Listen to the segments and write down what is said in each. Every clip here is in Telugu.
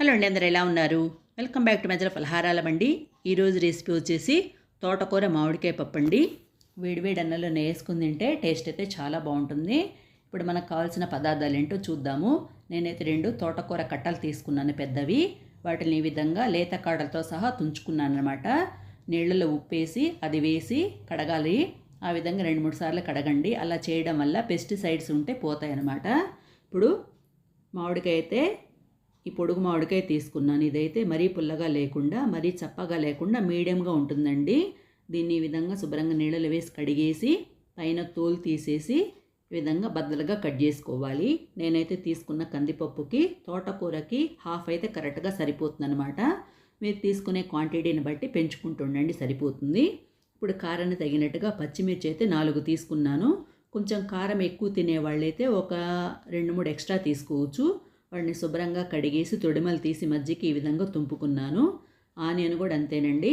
హలో అండి అందరు ఎలా ఉన్నారు? వెల్కమ్ బ్యాక్ టు మధ్యలో ఫలహారాల బండి ఈరోజు రెసిపీ వచ్చేసి తోటకూర మామిడికాయ పప్పు అండి. వేడివేడి అన్నంలో వేసుకుని తింటే టేస్ట్ అయితే చాలా బాగుంటుంది. ఇప్పుడు మనకు కావాల్సిన పదార్థాలు ఏంటో చూద్దాము. నేనైతే రెండు తోటకూర కట్టలు తీసుకున్నాను పెద్దవి. వాటిని ఈ విధంగా లేత కాడలతో సహా తుంచుకున్నాను అనమాట నీళ్ళలో ఉప్పేసి అది వేసి కడగాలి. ఆ విధంగా రెండు మూడు సార్లు కడగండి. అలా చేయడం వల్ల పెస్టిసైడ్స్ ఉంటే పోతాయి అన్నమాట ఇప్పుడు మామిడికాయ అయితే ఈ పొడుగు మామిడికాయ తీసుకున్నాను. ఇదైతే మరీ పుల్లగా లేకుండా మరీ చప్పగా లేకుండా మీడియంగా ఉంటుందండి. దీన్ని ఈ విధంగా శుభ్రంగా నీళ్ళలో వేసి కడిగేసి పైన తోలు తీసేసి ఈ విధంగా బద్దలుగా కట్ చేసుకోవాలి. నేనైతే తీసుకున్న కందిపప్పుకి తోటకూరకి హాఫ్ అయితే కరెక్ట్గా సరిపోతుందనమాట మీరు తీసుకునే క్వాంటిటీని బట్టి పెంచుకుంటుండండి సరిపోతుంది. ఇప్పుడు కారాన్ని తగినట్టుగా పచ్చిమిర్చి అయితే నాలుగు తీసుకున్నాను. కొంచెం కారం ఎక్కువ తినే వాళ్ళైతే ఒక రెండు మూడు ఎక్స్ట్రా తీసుకోవచ్చు. వాడిని శుభ్రంగా కడిగేసి తొడిమలు తీసి మజ్జికి ఈ విధంగా తుంపుకున్నాను. ఆనియన్ కూడా అంతేనండి.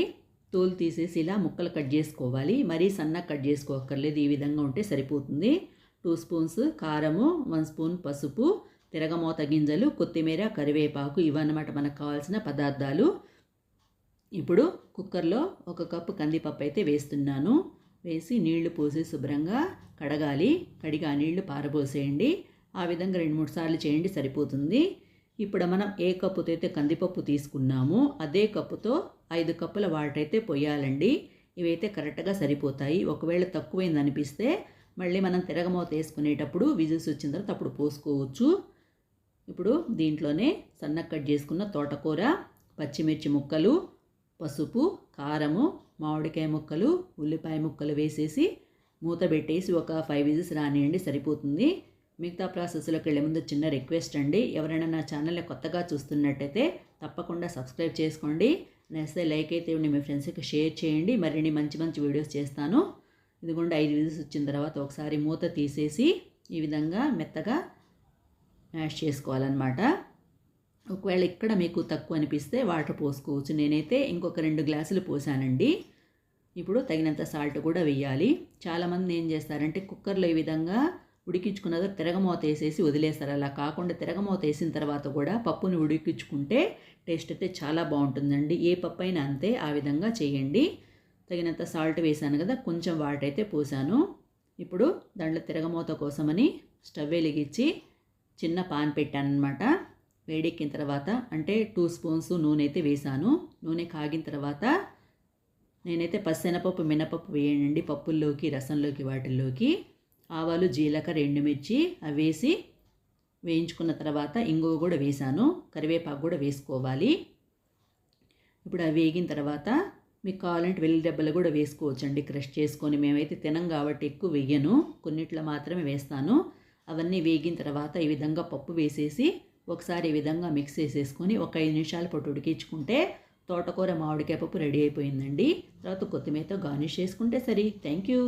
తోలు తీసేసి ఇలా ముక్కలు కట్ చేసుకోవాలి. మరీ సన్నగా కట్ చేసుకోక్కర్లేదు ఈ విధంగా ఉంటే సరిపోతుంది. టూ స్పూన్స్ కారము వన్ స్పూన్ పసుపు తిరగమోత గింజలు కొత్తిమీర కరివేపాకు ఇవన్నమాట మనకు కావాల్సిన పదార్థాలు. ఇప్పుడు కుక్కర్లో ఒక కప్పు కందిపప్పు అయితే వేస్తున్నాను. వేసి నీళ్ళు పోసి శుభ్రంగా కడగాలి. కడిగి ఆ నీళ్ళు పారబోసేయండి. ఆ విధంగా రెండు మూడు సార్లు చేయండి సరిపోతుంది. ఇప్పుడు మనం ఏ కప్పుతో అయితే కందిపప్పు తీసుకున్నామో అదే కప్పుతో ఐదు కప్పుల వాటర్ అయితే పొయ్యాలండి ఇవైతే కరెక్ట్గా సరిపోతాయి. ఒకవేళ తక్కువైంది అనిపిస్తే మళ్ళీ మనం తిరగమూత వేసుకునేటప్పుడు విజిల్స్ వచ్చిన తర్వాత అప్పుడు పోసుకోవచ్చు. ఇప్పుడు దీంట్లోనే సన్న కట్ చేసుకున్న తోటకూర పచ్చిమిర్చి ముక్కలు పసుపు కారము మామిడికాయ ముక్కలు ఉల్లిపాయ ముక్కలు వేసేసి మూత పెట్టేసి ఒక ఫైవ్ విజిల్స్ రానియండి సరిపోతుంది. మిగతా ప్రాసెస్లోకి వెళ్ళే ముందు చిన్న రిక్వెస్ట్ అండి. ఎవరైనా నా ఛానల్ని కొత్తగా చూస్తున్నట్టయితే తప్పకుండా సబ్స్క్రైబ్ చేసుకోండి. నేస్తే లైక్ అయితే మీ ఫ్రెండ్స్కి షేర్ చేయండి. మరిన్ని మంచి మంచి వీడియోస్ చేస్తాను. ఇదిగోండి ఐదు విజిల్స్ వచ్చిన తర్వాత ఒకసారి మూత తీసేసి ఈ విధంగా మెత్తగా మ్యాష్ చేసుకోవాలన్నమాట. ఒకవేళ ఇక్కడ మీకు తక్కువ అనిపిస్తే వాటర్ పోసుకోవచ్చు. నేనైతే ఇంకొక రెండు గ్లాసులు పోసానండి. ఇప్పుడు తగినంత సాల్ట్ కూడా వేయాలి. చాలామంది ఏం చేస్తారంటే కుక్కర్లో ఈ విధంగా ఉడికించుకున్నదో తిరగమూత వేసేసి వదిలేస్తారు. అలా కాకుండా తిరగమూత వేసిన తర్వాత కూడా పప్పుని ఉడికించుకుంటే టేస్ట్ అయితే చాలా బాగుంటుందండి. ఏ పప్పు అయినా అంతే ఆ విధంగా చేయండి. తగినంత సాల్ట్ వేసాను కదా కొంచెం వాటర్ అయితే పోసాను. ఇప్పుడు దాంట్లో తిరగమూత కోసమని స్టవ్ వెలిగించి చిన్న పాన్ పెట్టాను అనమాట వేడెక్కిన తర్వాత అంటే టూ స్పూన్స్ నూనె అయితే వేసాను. నూనె కాగిన తర్వాత నేనైతే పచ్చెనపప్పు మినపప్పు వేయండి పప్పుల్లోకి రసంలోకి వాటిల్లోకి. ఆవాలు జీలకర్ర ఎండుమిర్చి అవి వేసి వేయించుకున్న తర్వాత ఇంగువ కూడా వేసాను. కరివేపాకు కూడా వేసుకోవాలి. ఇప్పుడు అవి వేగిన తర్వాత మీకు కావాలంటే వెల్లి దెబ్బలు కూడా వేసుకోవచ్చండి. క్రష్ చేసుకొని మేమైతే తినం కాబట్టి ఎక్కువ వేయను కొన్నిట్లో మాత్రమే వేస్తాను. అవన్నీ వేగిన తర్వాత ఈ విధంగా పప్పు వేసేసి ఒకసారి ఈ విధంగా మిక్స్ చేసేసుకొని ఒక ఐదు నిమిషాలు పాటు ఉడికించుకుంటే తోటకూర మామిడికాయ పప్పు రెడీ అయిపోయిందండి. తర్వాత కొత్తిమీరతో గార్నిష్ చేసుకుంటే సరి. Thank you.